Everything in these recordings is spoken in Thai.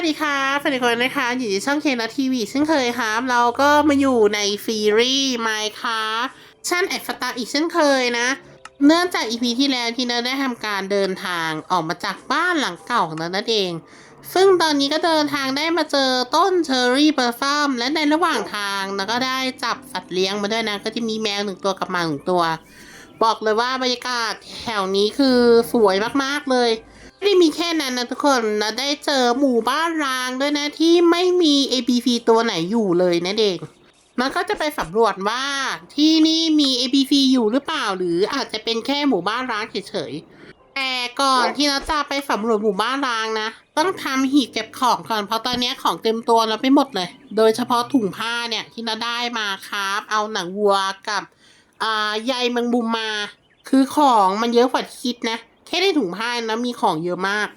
วัสดีครับสวัสดีคนนะคะ อยู่ที่ช่องเคนทีวีเช่นเคยครับ เราก็มาอยู่ในซีรีส์ Minecraft ชั้นแอฟตาอีกเช่นเคยนะ เนื่องจากอีพีที่แล้วที่เนยได้ทำการเดินทางออกมาจากบ้านหลังเก่าของเนยนั่นเอง ซึ่งตอนนี้ก็เดินทางได้มาเจอต้นเชอร์รี่เบอร์ซัมและในระหว่างทางเนยก็ได้จับสัตว์เลี้ยงมาด้วยนะ ก็จะมีแมวหนึ่งตัวกับหมาหนึ่งตัว บอกเลยว่าบรรยากาศแถวนี้คือสวยมากๆเลย ไม่ได้มีแค่นั้นนะทุกคนนะได้เจอหมู่บ้านร้างด้วยนะที่ไม่มี APC ตัวไหนอยู่เลยนะเด็กมันก็จะไปสำรวจว่าที่นี่มี APC อยู่หรือเปล่า หรืออาจจะเป็นแค่หมู่บ้านร้างเฉยๆ แต่ก่อนที่เราจะไปสำรวจหมู่บ้านร้างนะ ต้องทำหีบเก็บของก่อนเพราะตอนนี้ของเต็มตัวแล้วไปหมดเลย โดยเฉพาะถุงผ้าเนี่ยที่เราได้มาครับ เอาหนังวัวกับอ่าใยแมงมุมมา คือของมันเยอะกว่าคิดนะ แค่ในถุงผ้านะมีของเยอะมาก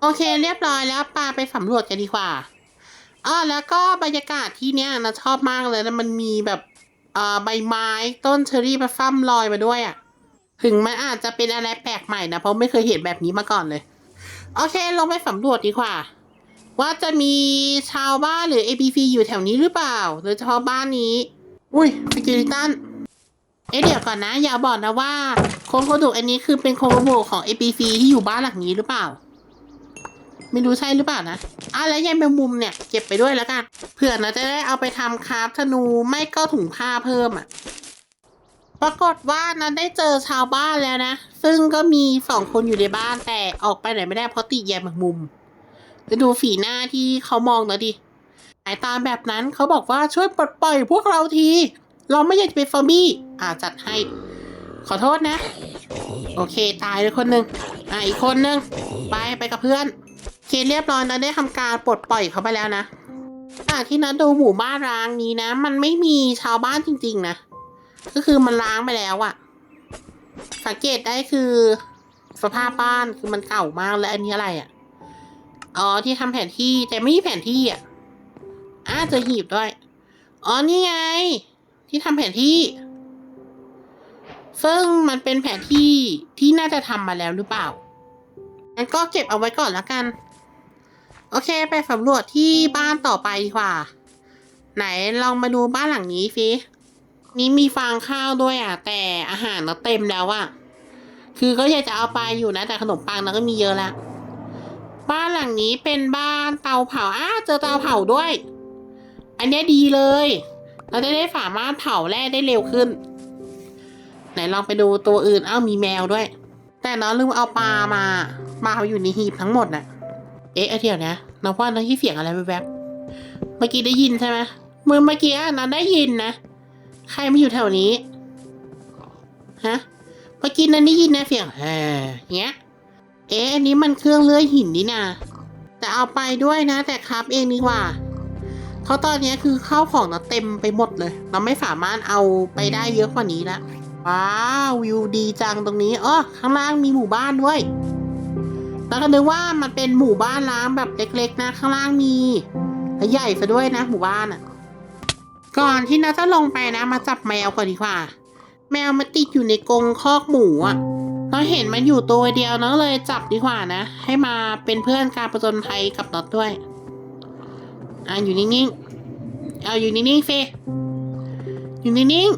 โอเคเรียบร้อยแล้วปาไปสำรวจกันดีกว่าอ๋อแล้วก็บรรยากาศที่เนี้ยนะชอบมากเลยแล้วมันมีแบบเอ่อใบไม้ต้นเชอรี่มาฟั่มลอยมาด้วยอะ่ะถึงมันอาจจะเป็นอะไรแปลกใหม่นะเพราะไม่เคยเห็นแบบนี้มาก่อนเลย โอเคลงไปสำรวจดีกว่า ว่าจะมีชาวบ้านหรือ APC อยู่แถวนี้หรือเปล่า โดยเฉพาะบ้านนี้ อุ้ยฟิกิลิตัน เอ๊ะเดี๋ยวก่อนนะ อย่าบอกนะว่าโครงกระดูกอันนี้คือเป็นโครงกระดูกของ APC ที่อยู่บ้านหลังนี้หรือเปล่า ไม่รู้ใช่หรือเปล่านะอะแล้วยายแมงมุมเนี่ย เก็บไปด้วยแล้วกันเผื่อนะจะได้เอาไปทำคราฟธนูไม่ก็ถุงผ้าเพิ่มอะปรากฏว่านั้นได้เจอชาวบ้านแล้วนะ ซึ่งก็มีสองคนอยู่ในบ้านแต่ออกไปไหนไม่ได้เพราะติดยายแมงมุมไปดูฝีหน้าที่เขามองหนะดิสายตาแบบนั้นเขาบอกว่าช่วยปลดปล่อยพวกเราที เราไม่อยากจะเป็นฟอร์บี้อ่าจัดให้ ขอโทษนะ โอเคตายเลยคนหนึ่งอ่าอีกคนหนึ่งไปไปกับเพื่อนเคเรียบร้อยนะได้ทำการปลดปล่อยเขาไปแล้วนะจากที่นัดดูหมู่บ้านร้างนี้นะ มันไม่มีชาวบ้านจริง ๆ นะ ก็คือมันล้างไปแล้วอะสังเกตได้คือ สภาพบ้านคือมันเก่ามากและอันนี้อะไรอะอ๋อที่ทำแผนที่แต่ไม่มีแผนที่อะอ่าเจอหีบด้วย อ๋อนี่ไง ที่ทำแผนที่ ซึ่งมันเป็นแผนที่ที่น่าจะทำมาแล้วหรือเปล่างั้นก็เก็บเอาไว้ก่อนละกัน โอเค ไปสำรวจที่บ้านต่อไปดีกว่า ไหนลองมาดูบ้านหลังนี้สินี่มีฟางข้าวด้วยอะ แต่อาหารเราเต็มแล้วอะ คือก็อยากจะเอาไปอยู่นะ แต่ขนมปังเราก็มีเยอะแล้วบ้านหลังนี้เป็นบ้านเตาเผาอ้าเจอเตาเผาด้วย อันนี้ดีเลย เราจะได้สามารถเผาแร่ได้เร็วขึ้น ไหนลองไปดูตัวอื่น เอ้ามีแมวด้วย แต่น้องลืมเอาปลามาปลาอยู่ในหีบทั้งหมดน่ะ เอ๊ะไอเดียวนะน้องว่าน้องที่เสียงอะไรแวบๆเมื่อกี้ได้ยินใช่ไหมเมื่อเมื่อกี้น้องได้ยินนะ ใครไมาอยู่แถวนี้ ฮะ เมื่อกี้นั้นได้ยินนะเสียงแฮ่เงี้ย เอ๊ะอันนี้มันเครื่องเลื่อยหินนี่นะแต่เอาไปด้วยนะ แต่ครับเองดีกว่า เพราะตอนนี้คือข้าวของเราเต็มไปหมดเลย เราไม่สามารถเอาไปได้เยอะกว่านี้ละว้าววิวดีจังตรงนี้อ๋อข้างล่างมีหมู่บ้านด้วยแล้วก็นึกว่ามันเป็นหมู่บ้านล้างแบบเล็ก ๆ นะ ข้างล่างมีและใหญ่ซะด้วยนะ หมู่บ้านอะ ก่อนที่เราจะลงไปนะ มาจับแมวก่อนดีกว่า แมวมันติดอยู่ในกรงคอกหมูอะเราเห็นมันอยู่ตัวเดียวเนาะเลยจับดีกว่านะ ให้มาเป็นเพื่อนการประจนภัยกับน็อตด้วย อะอยู่นิ่งๆเอาอยู่นิ่งๆเฟอยู่นิ่ง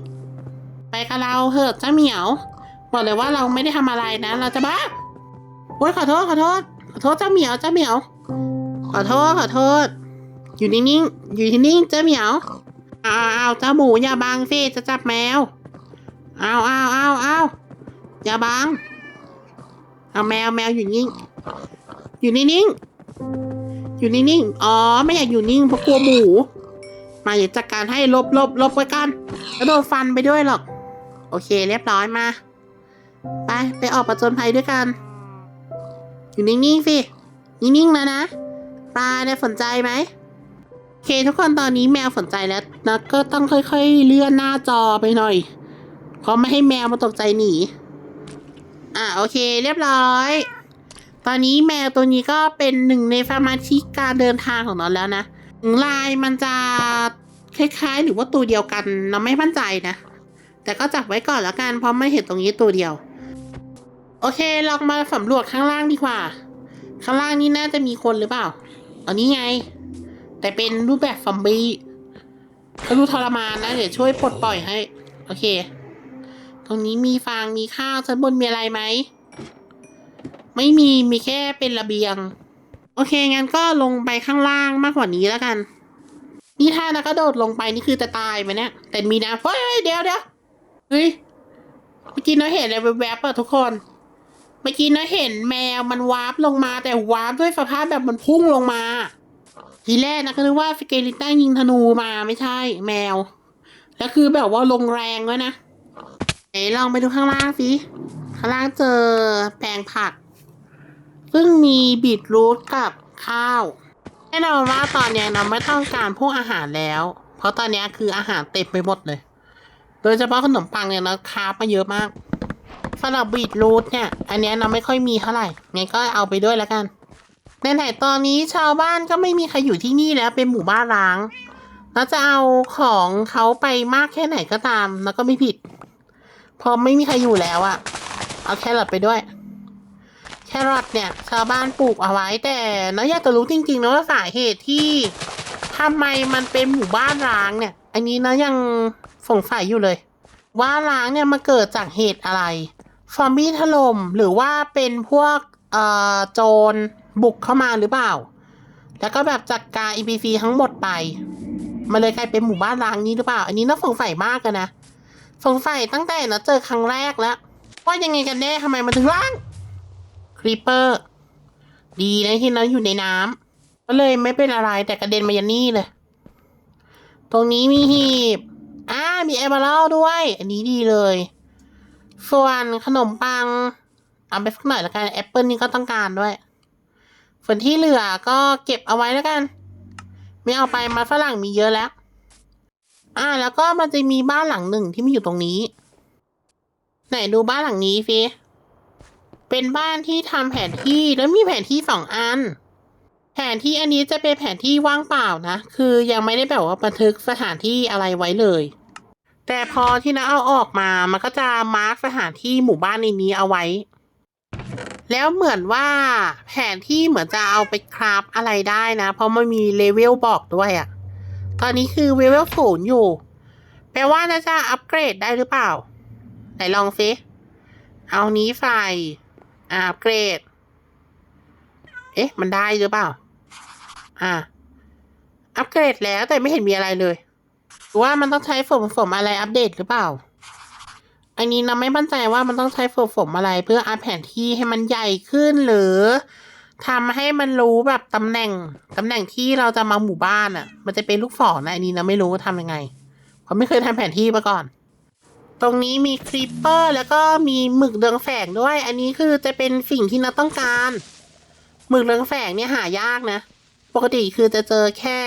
ๆไปกับเราเหอะเจ้าเหมียวบอกเลยว่าเราไม่ได้ทำอะไรนะเราจะบ้าโอ๊ยขอโทษขอโทษขอโทษเจ้าเหมียวเจ้าเหมียว ขอโทษขอโทษ อยู่นิ่งๆอยู่นิ่งๆเจ้าเหมียวเอาเอาเจ้าหมูอย่าบังเฟจะจับแมวเอาเอาเอาเอาอย่าบังเอาแมวแมวอยู่นิ่งอยู่นิ่งๆ อยู่นิ่งๆ อ๋อ ไม่อยากอยู่นิ่งเพราะกลัวหมู มาเดี๋ยวจัดการให้ลบลบลบไว้กัน แล้วโดนฟันไปด้วยหรอก โอเค เรียบร้อยมา ไป ไปออกประจนภัยด้วยกัน อยู่นิ่งๆ สิ นิ่งๆ แล้วนะ ปลาเนี่ยสนใจไหมโอเค ทุกคนตอนนี้แมวสนใจแล้วนะก็ต้องค่อย ๆ เลื่อนหน้าจอไปหน่อย เพราะไม่ให้แมวมาตกใจหนี อะโอเค เรียบร้อย ตอนนี้แมวตัวนี้ก็เป็นหนึ่งในสมาชิกการเดินทางของเราแล้วนะลายมันจะคล้ายๆ หรือว่าตัวเดียวกันเราไม่มั่นใจนะ แต่ก็จับไว้ก่อนแล้วกันเพราะไม่เห็นตรงนี้ตัวเดียว โอเคลองมาสำรวจข้างล่างดีกว่า ข้างล่างนี่น่าจะมีคนหรือเปล่าอันนี้ไง แต่เป็นรูปแบบซอมบี้ก็ดูทรมานนะ เดี๋ยวช่วยปลดปล่อยให้ โอเค ตรงนี้มีฟางมีข้าวชั้นบนมีอะไรไหม ไม่มีมีแค่เป็นระเบียง โอเค งั้นก็ลงไปข้างล่างมากกว่านี้แล้วกัน นี่ถ้านะก็โดดลงไปนี่คือจะตายไหมเนี่ย แต่มีนะเฮ้ยเดี๋ยวเดี๋ยวเฮ้ยเมื่อกี้เราเห็นอะไรแวบๆอะทุกคน เมื่อกี้เราเห็นแมวมันวาร์ปลงมาแต่วาร์ปด้วยสภาพแบบมันพุ่งลงมา ทีแรกนะก็นึกว่าสเกลิตันยิงธนูมาไม่ใช่ แมว แล้วคือแบบว่าลงแรงด้วยนะไหนลองไปดูข้างล่างสิข้างล่างเจอแปลงผัก ซึ่งมีบีทรูทกับข้าวแน่นอนว่าตอนนี้เราไม่ต้องการพวกอาหารแล้ว เพราะตอนนี้คืออาหารเต็มไปหมดเลย โดยเฉพาะขนมปังเนี่ยเราคาบมาเยอะมากสำหรับบีทรูทเนี่ย อันนี้เราไม่ค่อยมีเท่าไหร่งั้นก็เอาไปด้วยแล้วกันไหนๆตอนนี้ชาวบ้านก็ไม่มีใครอยู่ที่นี่แล้วเป็นหมู่บ้านร้างเราจะเอาของเขาไปมากแค่ไหนก็ตาม แล้วก็ไม่ผิด พอไม่มีใครอยู่แล้วอะเอาแครอทไปด้วย แครอทเนี่ยชาวบ้านปลูกเอาไว้แต่เราอยากจะรู้จริงๆนะว่าสาเหตุที่ทำไมมันเป็นหมู่บ้านร้างเนี่ย อันนี้นะยังสงสัยอยู่เลย ว่าร้างเนี่ยมาเกิดจากเหตุอะไรซอมบี้ถล่มหรือว่าเป็นพวกเอ่อโจรบุกเข้ามาหรือเปล่า แล้วก็แบบจัดการ EPC ทั้งหมดไป มันเลยกลายเป็นหมู่บ้านร้างนี้หรือเปล่า อันนี้น่าสงสัยมากเลยนะสงสัยตั้งแต่เราเจอครั้งแรกแล้วว่ายังไงกันแน่ทำไมมันถึงร้าง ครีปเปอร์ ดีนะที่เราอยู่ในน้ำก็เลยไม่เป็นอะไรแต่กระเด็นมายันนี่เลย ตรงนี้มีหีบอ่ามีแอมเบอร์ด้วย อันนี้ดีเลย ส่วนขนมปัง เอาไปสักหน่อยแล้วกันแอปเปิลนี่ก็ต้องการด้วยส่วนที่เหลือก็เก็บเอาไว้แล้วกัน ไม่เอาไปมาฝรั่งมีเยอะแล้ว อ่า แล้วก็มันจะมีบ้านหลังหนึ่งที่มีอยู่ตรงนี้ ไหนดูบ้านหลังนี้ฟิ เป็นบ้านที่ทำแผนที่แล้วมีแผนที่สองอัน แผนที่อันนี้จะเป็นแผนที่ว่างเปล่านะ คือยังไม่ได้แบบว่าบันทึกสถานที่อะไรไว้เลย แต่พอที่นะเอาออกมา มันก็จะมาร์กสถานที่หมู่บ้านในนี้เอาไว้ แล้วเหมือนว่าแผนที่เหมือนจะเอาไปคราฟอะไรได้นะ เพราะมันมีเลเวลบอกด้วยอะตอนนี้คือเลเวลศูนย์อยู่ แปลว่าน่าจะอัปเกรดได้หรือเปล่า ไหนลองซิเอานี้ใส่ อัปเกรด เอ๊ะ มันได้หรือเปล่า อ่า อัปเกรดแล้วแต่ไม่เห็นมีอะไรเลยหรือว่ามันต้องใช้ฝมฝมอะไรอัปเดตหรือเปล่า อันนี้เราไม่มั่นใจว่ามันต้องใช้ฝมฝมอะไรเพื่ออัปแผนที่ให้มันใหญ่ขึ้นหรือทำให้มันรู้แบบตำแหน่งตำแหน่งที่เราจะมาหมู่บ้านอะ่ะ มันจะเป็นลูกศรนะอันนี้เราไม่รู้ว่าทำยังไงเพราะไม่เคยทำแผนที่มาก่อน ตรงนี้มีครีปเปอร์แล้วก็มีหมึกเรืองแฝงด้วย อันนี้คือจะเป็นสิ่งที่เราต้องการ หมึกเรืองแฝงเนี่ยหายากนะ ปกติคือจะเจอแค่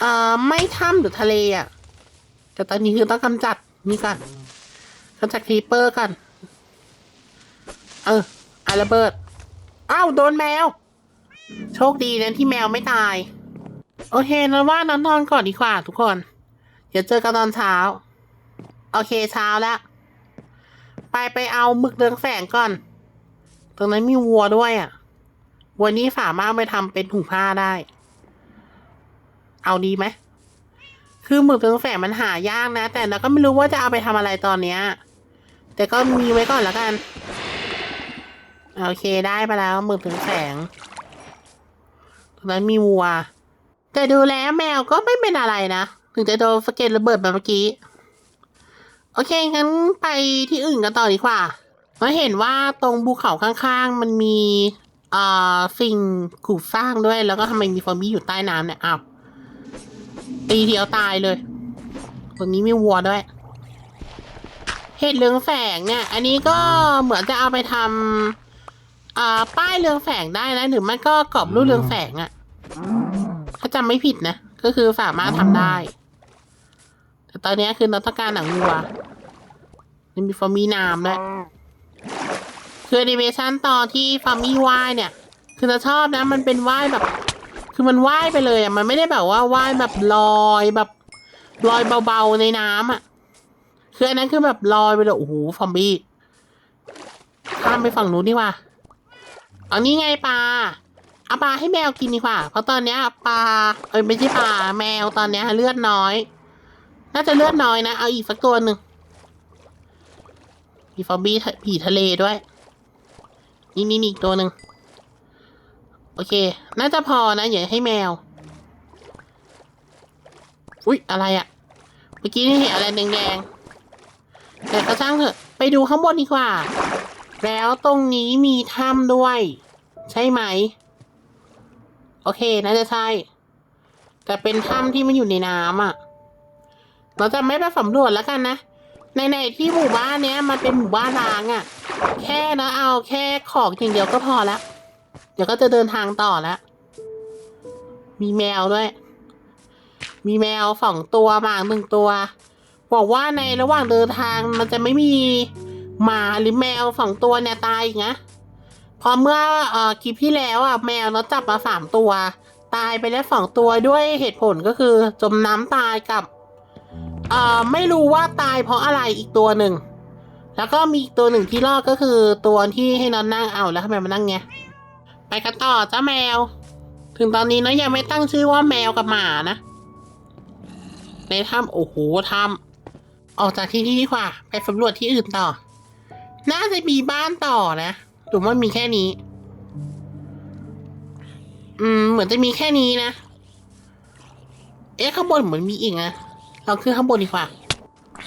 เอ่อไม่ถ้ำหรือทะเลอะ่ะ แต่ตอนนี้คือต้องกำจัดนี่ก่อนกำจัดครีปเปอร์ก่อน เอออาระเบิดอ้าวโดนแมว โชคดีนะที่แมวไม่ตาย โอเคนั้นว่านอนนอนก่อนดีกว่าทุกคน เดี๋ยวเจอกันตอนเช้า โอเคเช้าแล้ว ไปไปเอาหมึกเรืองแสงก่อน ตรงนั้นมีวัวด้วยอะ วัวนี้สามารถเอาไปทำเป็นถุงผ้าได้ เอาดีไหม คือหมึกเรืองแสงมันหายากนะ แต่เราก็ไม่รู้ว่าจะเอาไปทำอะไรตอนเนี้ย แต่ก็มีไว้ก่อนแล้วกัน โอเคได้ไปแล้วหมึกเรืองแสง ตรงนั้นมีวัว แต่ดูแล้วแมวก็ไม่เป็นอะไรนะ ถึงจะโดนสะเก็ดระเบิดแบบเมื่อกี้ โอเค งั้นไปที่อื่นกันต่อดีกว่าเราเห็นว่าตรงภูเขาข้างๆ มันมีเอ่อสิ่งขู่สร้างด้วย แล้วก็ทำไมมีฟอร์มี่อยู่ใต้น้ำเนี่ยอ้าวตีเดียวตายเลยตรงนี้มีวัวด้วย เห็ดเรืองแสงเนี่ย อันนี้ก็เหมือนจะเอาไปทำอ่าป้ายเรืองแสงได้นะหรือไม่ก็กรอบรูปเรืองแสงอะ่ะถ้าจำไม่ผิดนะ ก็คือสามารถทำได้ ตอนนี้คือเราต้องการหนังวัวนี่มีฟอร์มีน้ำด้วคือแอนิเมชันตอนที่ฟาร์มี่ว่ายเนี่ย คือเราชอบนะ มันเป็นว่ายแบบ คือมันว่ายไปเลยอะมันไม่ได้แบบว่าว่ายแบบลอยแบบลอยเบาๆในน้ำอะ คืออันนั้นคือแบบลอยไปเลยโอ้โหฟอร์มี่ข้ามไปฝั่งนู้นดีกว่าอันนี้ไงปลาเอาปลาให้แมวกินดีกว่า เพราะตอนเนี้ยปลาเอ้ยไม่ใช่ปลาแมวตอนเนี้ยเลือดน้อย น่าจะเลือดน้อยนะ เอาอีกสักตัวหนึ่งมีฟอมบี้ผีทะเลด้วย นี่นี่อีกตัวหนึ่งโอเค น่าจะพอนะอย่าให้แมว อุ๊ย อะไรอะเมื่อกี้นี่เห็นอะไรแดงๆ แต่ก็ช่างเถอะ ไปดูข้างบนดีกว่า แล้วตรงนี้มีถ้ำด้วย ใช่ไหม โอเค น่าจะใช่ แต่เป็นถ้ำที่มันอยู่ในน้ำอะ เราจะไม่ไปสำรวจแล้วกันนะในๆที่หมู่บ้านเนี้ยมันเป็นหมู่บ้านร้างอะ แค่นะเอาแค่ของอย่างเดียวก็พอแล้วเดี๋ยวก็จะเดินทางต่อแล้วมีแมวด้วย มีแมวสองตัวหมาหนึ่งตัวบอกว่าในระหว่างเดินทางมันจะไม่มีหมาหรือแมวสองตัวเนี่ยตายอีกนะพอเมื่อเอ่อคลิปที่แล้วอะแมวเราจับมาสามตัว ตายไปแล้วสองตัวด้วยเหตุผลก็คือ จมน้ำตายกับ เอ่อไม่รู้ว่าตายเพราะอะไรอีกตัวหนึ่ง แล้วก็มีอีกตัวหนึ่งที่รอดก็คือตัวที่ให้นอนนั่งเอาแล้วทำไมมานั่งเงี้ยไปกันต่อจ้าแมว ถึงตอนนี้นะยังไม่ตั้งชื่อว่าแมวกับหมานะ ในถ้ำโอ้โหถ้ำออกจากที่นี่ดีกว่า ไปสำรวจที่อื่นต่อ น่าจะมีบ้านต่อนะหรือว่ามีแค่นี้ อืม เหมือนจะมีแค่นี้นะ เอ๊ะข้างบนเหมือนมีอีกนะ เราขึ้นข้างบนดีกว่า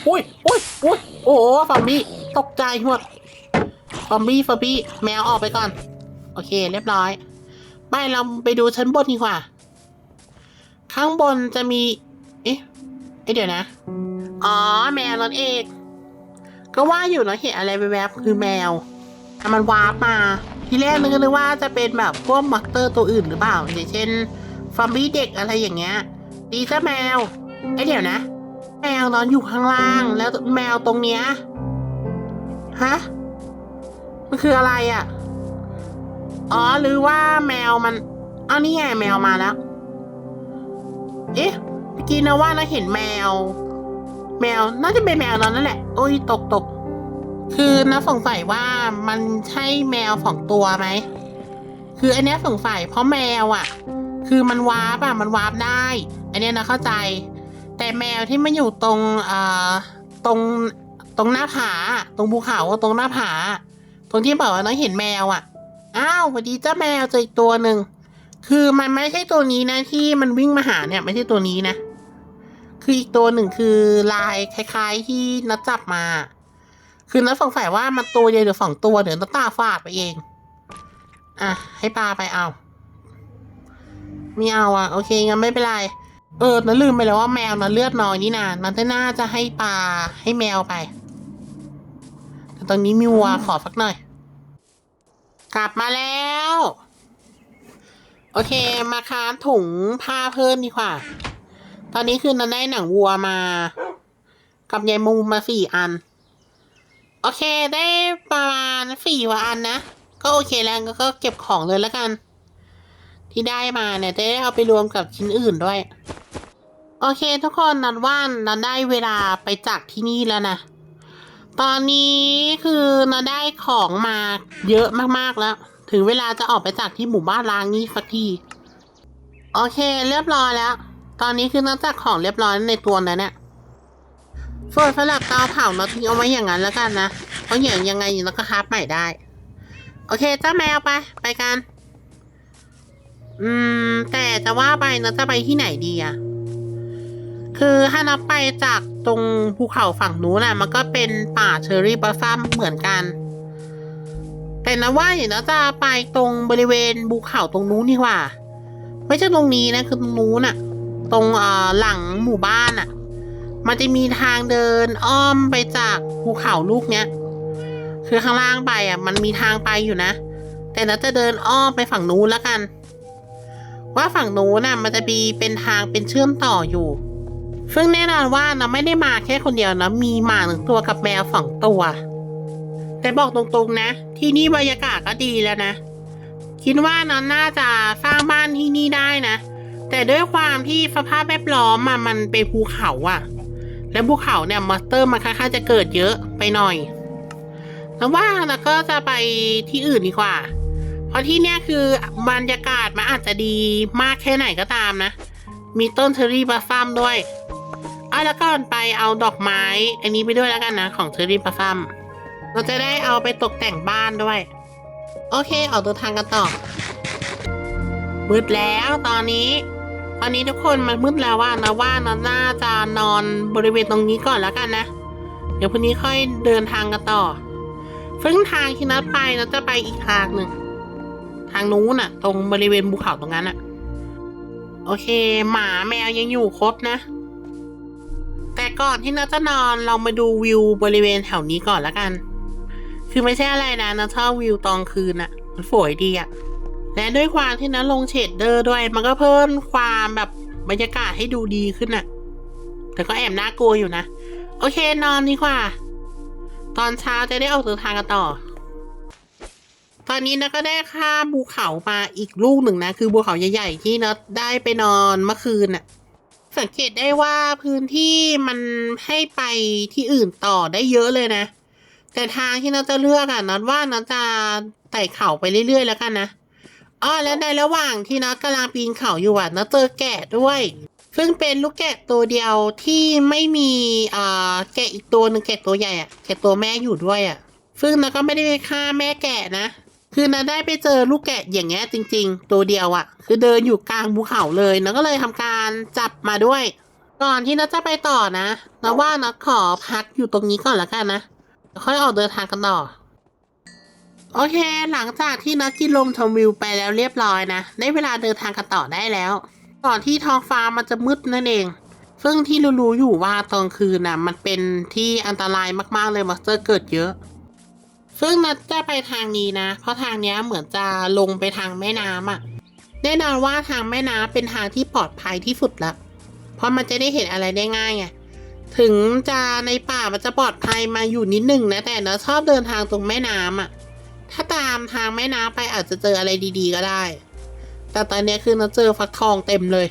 อุ้ยอุ้ยอุ้ยโอ้โหฟอมบี้ตกใจหมดฟอมบี้ฟอมบี้แมวออกไปก่อน โอเค เรียบร้อย ไม่เราไปดูชั้นบนดีกว่า ข้างบนจะมี เอ๊ะเอ๊ะเดี๋ยวนะ อ๋อ แมวนั่นเองก็ว่าอยู่เนอะเห็นอะไรแวบๆคือแมวแต่มันวาร์ปมา ทีแรกนึกนึกว่าจะเป็นแบบพวกมอนสเตอร์ตัวอื่นหรือเปล่า อย่างเช่นฟอมบี้เด็กอะไรอย่างเงี้ยดีจ้าแมว เอ๊ะเดี๋ยวนะ แมวนอนอยู่ข้างล่างแล้วแมวตรงเนี้ยฮะมันคืออะไรอะ่ะ อ๋อหรือว่าแมวมันอ้านี่ไงแมวมาแล้ว เอ๊ะเมื่อกี้นะว่านะเห็นแมว แมวน่าจะเป็นแมวเรานั่นแหละโอ้ยตกตกคือนะสงสัยว่ามันใช่แมวสองตัวไหมคืออันนี้สงสัยเพราะแมวอะ คือมันวาร์ปอะมันวาร์ปได้ อันนี้นะเข้าใจ แต่แมวที่มันอยู่ตรงเอ่อตรงตรงหน้าผา ตรงภูเขาตรงหน้าผา ตรงที่บอกว่าน้องเห็นแมวอะ อ้าวสวัสดีเจ้าแมวเจออีกตัวหนึ่ง คือมันไม่ใช่ตัวนี้นะที่มันวิ่งมาหาเนี่ย ไม่ใช่ตัวนี้นะ คืออีกตัวหนึ่งคือลายคล้าย ๆ ที่นัดจับมา คือนัดสงสัยว่ามันตัวเดียวหรือสองตัวเดี๋ยวนัดตาฟาดไปเอง อะ ให้ปลาไปเอา ไม่เอาอะ โอเคงั้นไม่เป็นไร เออนัดลืมไปแล้วว่าแมวนัดเลือดน้อยนี่นานัดน่าจะให้ปลาให้แมวไป แต่ตอนนี้มีวัวขอสักหน่อย กลับมาแล้ว โอเค มาค้านถุงผ้าเพิ่มดีกว่า ตอนนี้คือนันได้หนังวัวมา กับยายมูมาสี่อัน โอเคได้ประมาณสี่กว่าอันนะ ก็โอเคแล้วก็ก็เก็บของเลยแล้วกันที่ได้มาเนี่ยจะได้เอาไปรวมกับชิ้นอื่นด้วย โอเคทุกคนนันว่านันได้เวลาไปจากที่นี่แล้วนะ ตอนนี้คือนันได้ของมาเยอะมากๆแล้ว ถึงเวลาจะออกไปจากที่หมู่บ้านล้างนี้สักทีโอเค เรียบร้อยแล้ว ตอนนี้คือนับจากของเรียบร้อยในตัวแล้วเนี่ยส่วนสำหรับเตาเผาเราทิ้งเอาไว้อย่างนั้นแล้วกันนะเพราะอย่างยังไงเราก็คราฟใหม่ได้ โอเคเจ้าแมวไป ไปกัน อืม แต่จะว่าไปนะจะไปที่ไหนดีอะ คือถ้านับไปจากตรงภูเขาฝั่งนู้นน่ะ มันก็เป็นป่าเชอร์รี่บลัซัมเหมือนกัน แต่นะว่าอย่างนั้นจะไปตรงบริเวณภูเขาตรงนู้นดีกว่า ไม่ใช่ตรงนี้นะคือตรงนู้นน่ะ ตรงเอ่อหลังหมู่บ้านน่ะ มันจะมีทางเดินอ้อมไปจากภูเขาลูกเนี้ย คือข้างล่างไปอะ มันมีทางไปอยู่นะ แต่เราจะเดินอ้อมไปฝั่งนู้นแล้วกัน ว่าฝั่งนู้นน่ะ มันจะมีเป็นทางเป็นเชื่อมต่ออยู่ ซึ่งแน่นอนว่าเราไม่ได้มาแค่คนเดียวนะมีหมาหนึ่งตัวกับแมวสองตัว แต่บอกตรงๆนะ ที่นี่บรรยากาศก็ดีแล้วนะ คิดว่าน้องน่าจะสร้างบ้านที่นี่ได้นะ แต่ด้วยความที่สภาพแวดล้อมอะมันเป็นภูเขาอะและภูเขาเนี่ยมอนสเตอร์มันค่อนข้างจะเกิดเยอะไปหน่อยแล้วว่าเราก็จะไปที่อื่นดีกว่า เพราะที่เนี่ยคือบรรยากาศมันอาจจะดีมากแค่ไหนก็ตามนะ มีต้นเชอรี่บลัซซัมด้วย อาแล้วก่อนไปเอาดอกไม้ อันนี้ไปด้วยแล้วกันนะ ของเชอรี่บลัซซัมเราจะได้เอาไปตกแต่งบ้านด้วย โอเคออกเดินทางกันต่อมืดแล้วตอนนี้ ตอนนี้ทุกคนมันมืดแล้วว่านะว่านะน่าจะนอนบริเวณตรงนี้ก่อนแล้วกันนะ เดี๋ยวพรุ่งนี้ค่อยเดินทางกันต่อซึ่งทางที่นัดไปนัดจะไปอีกทางหนึ่งทางนู้นน่ะ ตรงบริเวณภูเขาตรงนั้นน่ะ โอเค หมาแมวยังอยู่ครบนะ ก่อนที่นัดจะนอนเรามาดูวิวบริเวณแถวนี้ก่อนละกัน คือไม่ใช่อะไรนะนัดชอบวิวตอนคืนน่ะมันสวยดีอะและด้วยความที่นัดลงเชดเดอร์ด้วย มันก็เพิ่มความแบบบรรยากาศให้ดูดีขึ้นน่ะแต่ก็แอบน่ากลัวอยู่นะ โอเคนอนดีกว่า ตอนเช้าจะได้ออกเดินทางกันต่อ ตอนนี้นะก็ได้ข้ามภูเขามาอีกลูกหนึ่งนะ คือภูเขาใหญ่ๆที่นัดได้ไปนอนเมื่อคืนน่ะ สังเกตได้ว่าพื้นที่มันให้ไปที่อื่นต่อได้เยอะเลยนะ แต่ทางที่นัดจะเลือกอะนัดว่านัดจะไต่เขาไปเรื่อยๆแล้วกันนะอ้อและในระหว่างที่นัดกำลังปีนเขาอยู่อะนัดเจอแกะด้วย ซึ่งเป็นลูกแกะตัวเดียวที่ไม่มีอ่าแกะอีกตัวหนึ่งแกะตัวใหญ่อะแกะตัวแม่อยู่ด้วยอะซึ่งนัดก็ไม่ได้ฆ่าแม่แกะนะ คือนัดได้ไปเจอลูกแกะอย่างเงี้ยจริง ๆ ตัวเดียวอะ่ะ คือเดินอยู่กลางภูเขาเลยนัดก็เลยทำการจับมาด้วย ก่อนที่นัดจะไปต่อนะนัดว่านัดขอพักอยู่ตรงนี้ก่อนละกันนะค่อยออกเดินทางกันต่อโอเค หลังจากที่นัดกินลมชมวิวไปแล้วเรียบร้อยนะ ได้เวลาเดินทางกันต่อได้แล้ว ก่อนที่ท้องฟ้ามันจะมืดนั่นเอง ซึ่งที่รู้ๆอยู่ว่าตอนคืนน่ะมันเป็นที่อันตรายมากๆเลยมอนสเตอร์เกิดเยอะ ซึ่งนัดจะไปทางนี้นะ เพราะทางเนี้ยเหมือนจะลงไปทางแม่น้ำอะ่ะ แน่นอนว่าทางแม่น้ำเป็นทางที่ปลอดภัยที่สุดละ เพราะมันจะได้เห็นอะไรได้ง่ายไง ถึงจะในป่ามันจะปลอดภัยมาอยู่นิดหนึ่งนะ แต่เนอะชอบเดินทางตรงแม่น้ำอะ ถ้าตามทางแม่น้ำไปอาจจะเจออะไรดีๆก็ได้ แต่ตอนนี้คือเนอะเจอฟักทองเต็มเลย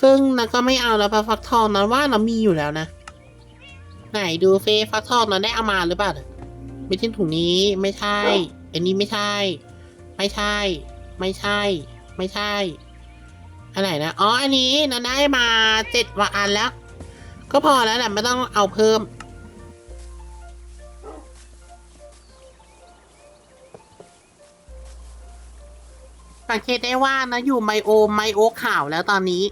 ซึ่งนัก็ไม่เอาแล้วเพราะฟักทองนั้นว่าเรามีอยู่แล้วนะ ไหนดูเฟฟักทองนั้นได้เอามาหรือเปล่า ไม่ใช่ถุงนี้ไม่ใช่ อันนี้ไม่ใช่ ไม่ใช่ ไม่ใช่ ไม่ใช่อันไหนะอ๋ออันนี้เราได้มาเจ็ดวันอันแล้ว ก็พอแล้วแหละไม่ต้องเอาเพิ่มสังเกตได้ว่านะอยู่ไมโอไมโอขาวแล้วตอนนี้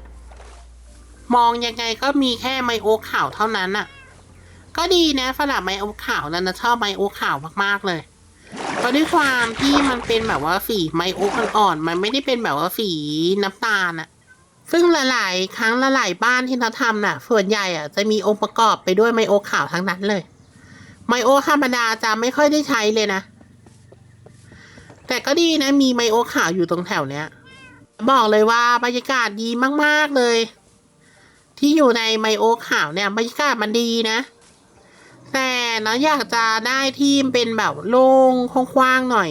มองยังไงก็มีแค่ไมโอขาวเท่านั้นอะ ก็ดีนะสำหรับไมโอขาวนะนะชอบไมโอขาวมากๆเลยเพราะด้วยความที่มันเป็นแบบว่าสีไมโออ่อนๆมันไม่ได้เป็นแบบว่าสีน้ำตาลอะซึ่งหลายๆครั้งหลายๆบ้านที่เราทำน่ะ ส่วนใหญ่อะจะมีองค์ประกอบไปด้วยไมโอขาวทั้งนั้นเลย ไมโอธรรมดาจะไม่ค่อยได้ใช้เลยนะ แต่ก็ดีนะมีไมโอขาวอยู่ตรงแถวเนี้ย บอกเลยว่าบรรยากาศดีมากๆเลย ที่อยู่ในไมโอขาวเนี่ยบรรยากาศมันดีนะ แต่นะอยากจะได้ที่เป็นแบบโล่งกว้างๆหน่อย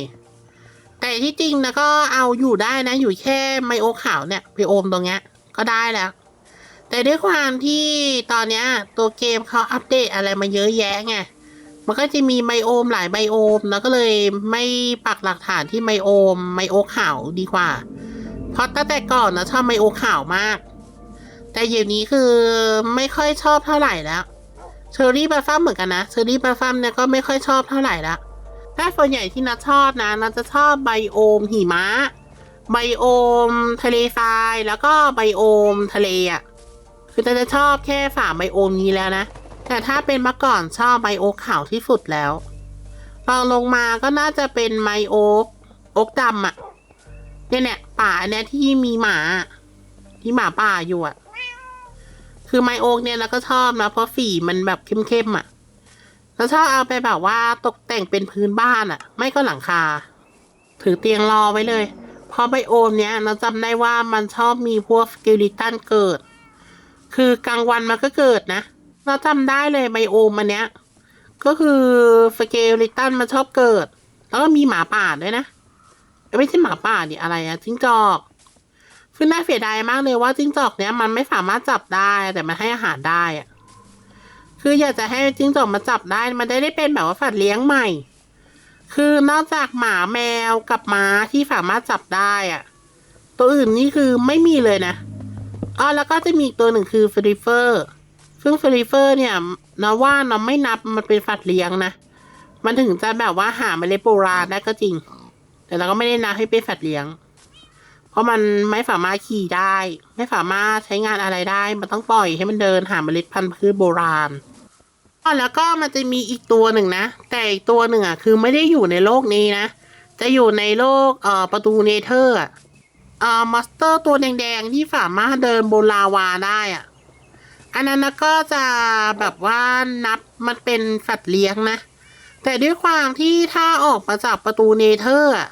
แต่ที่จริงนะก็เอาอยู่ได้นะ อยู่แค่ไมโอขาวเนี่ยไปโอมตรงเนี้ย ก็ได้แล้ว แต่ด้วยความที่ตอนเนี้ย ตัวเกมเขาอัปเดตอะไรมาเยอะแยะไงมันก็จะมีไมโอมหลายไมโอมแล้วก็เลยไม่ปักหลักฐานที่ไมโอมไมโอขาวดีกว่า เพราะตั้งแต่ก่อนนะชอบไมโอขาวมาก แต่เดี๋ยวนี้คือไม่ค่อยชอบเท่าไหร่แล้ว เชอร์รี่บาฟัมเหมือนกันนะเชอร์รี่บาฟัมเนี่ยก็ไม่ค่อยชอบเท่าไหร่ละถ้าส่วนใหญ่ที่นัดชอบนะนัดจะชอบไบโอมหิมะไบโอม ทะเลทรายแล้วก็ไบโอมทะเลอะคือจะชอบแค่สามไบโอมนี้แล้วนะ แต่ถ้าเป็นเมื่อก่อนชอบไบโอขาวที่สุดแล้วลองลงมาก็น่าจะเป็นไมโอกโอกดำอะเนี่ยเนี่ยป่าเนี่ยที่มีหมา ที่หมาป่าอยู่อะ คือไมโอกเนี่ยเราก็ชอบนะเพราะฝีมันแบบเข้มๆอะแล้วชอบเอาไปแบบว่าตกแต่งเป็นพื้นบ้านอะ ไม่ก็หลังคา ถือเตียงรอไว้เลยเพราะไบโอมเนี้ยเราจำได้ว่ามันชอบมีพวกสกิลิตันเกิด คือกลางวันมันก็เกิดนะเราจำได้เลยไบโอมอันเนี้ย ก็คือสเกลิตันมันชอบเกิด แล้วก็มีหมาป่าด้วยนะไม่ใช่หมาป่าดิอะไรอะจิ้งจอก คือน่าเสียดายมากเลยว่าจิ้งจอกเนี้ยมันไม่สามารถจับได้แต่มันให้อาหารได้อะคืออยากจะให้จิ้งจอกมาจับได้มันได้ได้เป็นแบบว่าสัตว์เลี้ยงใหม่ คือนอกจากหมาแมวกับม้าที่สามารถจับได้อะตัวอื่นนี่คือไม่มีเลยนะอ๋อแล้วก็จะมีอีกตัวหนึ่งคือฟริเฟอร์ซึ่งฟริเฟอร์เนี่ยนะว่าเราไม่นับมันเป็นสัตว์เลี้ยงนะมันถึงจะแบบว่าหาเมล็ดโบราณได้ก็จริง แต่เราก็ไม่ได้นับให้เป็นสัตว์เลี้ยง ราะมันไม่สามารถขี่ได้ ไม่สามารถใช้งานอะไรได้ มันต้องปล่อยให้มันเดินหาเมล็ดพันธุ์พืชโบราณแล้วก็มันจะมีอีกตัวหนึ่งนะ แต่อีกตัวหนึ่งอะคือไม่ได้อยู่ในโลกนี้นะ จะอยู่ในโลกเอ่อประตูเนเธอร์อะเอ่อมอสเตอร์ตัวแดงๆที่สามารถเดินบนลาวาได้อะ อันนั้นก็จะแบบว่านับมันเป็นสัตว์เลี้ยงนะ แต่ด้วยความที่ถ้าออกมาจากประตูเนเธอร์อะ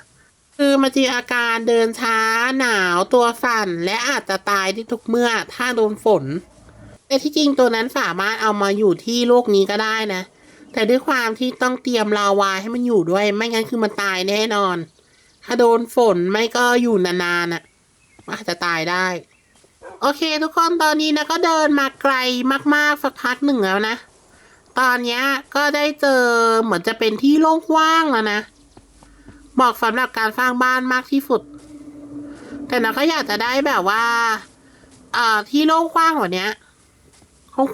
คือมันจะมีอาการเดินช้าหนาวตัวสั่นและอาจจะตายได้ทุกเมื่อถ้าโดนฝน แต่ที่จริงตัวนั้นสามารถเอามาอยู่ที่โลกนี้ก็ได้นะ แต่ด้วยความที่ต้องเตรียมลาวาให้มันอยู่ด้วย ไม่งั้นคือมันตายแน่นอน ถ้าโดนฝนไม่ก็อยู่นานๆอะมันอาจจะตายได้ โอเค ทุกคนตอนนี้นะก็เดินมาไกลมากๆสักพักหนึ่งแล้วนะ ตอนนี้ก็ได้เจอเหมือนจะเป็นที่โล่งกว้างแล้วนะ เหมาะสำหรับการสร้างบ้านมากที่สุด แต่นะก็อยากจะได้แบบว่า เอ่อ ที่โล่งกว้างกว่านี้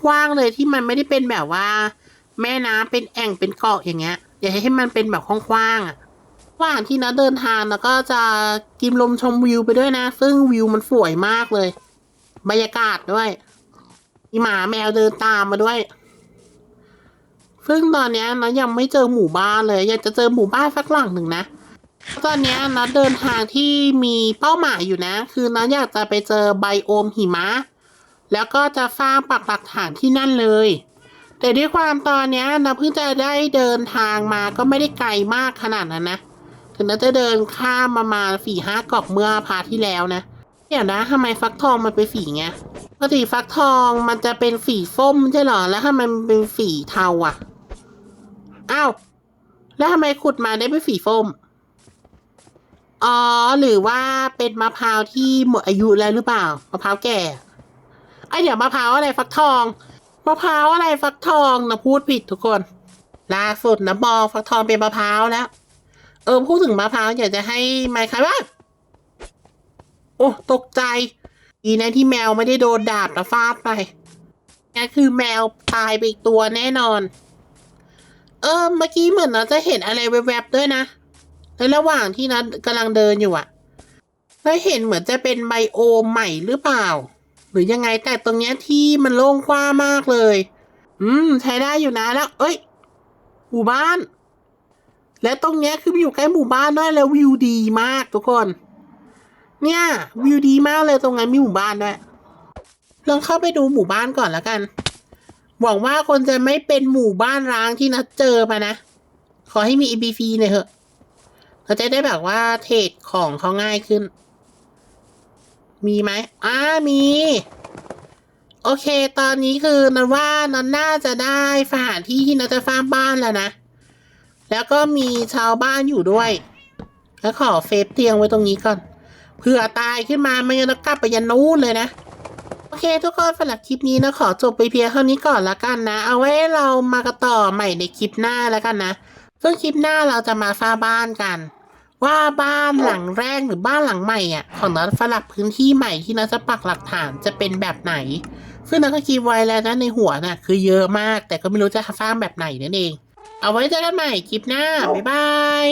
กว้างเลยที่มันไม่ได้เป็นแบบว่า แม่น้ำเป็นแอ่งเป็นเกาะอย่างเงี้ย อยากให้มันเป็นแบบกว้างๆอะระหว่างที่นะเดินทางแล้วก็จะกินลมชมวิวไปด้วยนะ ซึ่งวิวมันสวยมากเลย บรรยากาศด้วย มีหมาแมวเดินตามมาด้วย ซึ่งตอนเนี้ยนะยังไม่เจอหมู่บ้านเลย อยากจะเจอหมู่บ้านสักหลังหนึ่งนะ ตอนนี้ยนะเดินทางที่มีเป้าหมายอยู่นะ คือนะอยากจะไปเจอไบโอมหิมะ แล้วก็จะสร้างปักหลักฐานที่นั่นเลย แต่ด้วยความตอนนี้ยนะเพิ่งจะได้เดินทางมาก็ไม่ได้ไกลมากขนาดนั้นนะถึงนะจะเดินข้ามประมาณสี่ห้ากาะเมื่อพาที่แล้วนะเดี๋ยวนะทำไมฟักทองมันเป็นสีไงปกติฟักทองมันจะเป็นสีส้มใช่หรอแล้วทำไมมันเป็นสีเทาอะอ้าวแล้วทำไมขุดมาได้เป็นสีส้ม อ๋อ หรือว่าเป็นมะพร้าวที่หมดอายุแล้วหรือเปล่ามะพร้าวแก่ไอเดี๋ยวมะพร้าวอะไรฟักทองมะพร้าวอะไรฟักทองนะพูดผิดทุกคนล่าสุดนะมองฟักทองเป็นมะพร้าวแล้ว เออพูดถึงมะพร้าวอยากจะให้ไมค์ครับว่าโอ้ตกใจดีนะที่แมวไม่ได้โดนดาบนะฟาดไปนั่คือแมวตายไปอีกตัวแน่นอน เออเมื่อกี้เหมือนเราจะเห็นอะไรแวบๆด้วยนะ ในระหว่างที่นัดกำลังเดินอยู่อะแล้วเห็นเหมือนจะเป็นไบโอมใหม่หรือเปล่า หรือยังไงแต่ตรงเนี้ยที่มันโล่งกว้างมากเลย อืม ใช้ได้อยู่นะแล้ว เอ้ยหมู่บ้าน และตรงเนี้ยคืออยู่ใกล้หมู่บ้านด้วยแล้ววิวดีมากทุกคน เนี่ยวิวดีมากเลยตรงนั้นมีหมู่บ้านด้วยลองเข้าไปดูหมู่บ้านก่อนแล้วกัน หวังว่าคนจะไม่เป็นหมู่บ้านร้างที่นัดเจอมานะ ขอให้มี EBC หน่อยเถอะ เราจะได้แบบว่าเทรดของเขาง่ายขึ้น มีไหมอ้ามี โอเค ตอนนี้คือนันว่านันน่าจะได้สถานที่ที่นันจะสร้างบ้านแล้วนะ แล้วก็มีชาวบ้านอยู่ด้วย แล้วขอเฟซเตียงไว้ตรงนี้ก่อน เผื่อตายขึ้นมาไม่งั้นกลับไปยันนู้นเลยนะโอเคทุกคนสำหรับคลิปนี้นะขอจบไปเพียงเท่านี้ก่อนละกันนะ เอาไว้เรามากระต่อใหม่ในคลิปหน้าแล้วกันนะ ซึ่งคลิปหน้าเราจะมาฟ้าบ้านกัน ว่าบ้านหลังแรกหรือบ้านหลังใหม่อะของนัดฝรั่งพื้นที่ใหม่ที่นัดจะปักหลักฐานจะเป็นแบบไหน ซึ่งนัดก็คิดไว้แล้วนะในหัวน่ะคือเยอะมากแต่ก็ไม่รู้จะสร้างแบบไหนนั่นเอง เอาไว้เจอกันใหม่คลิปหน้าบ๊ายบาย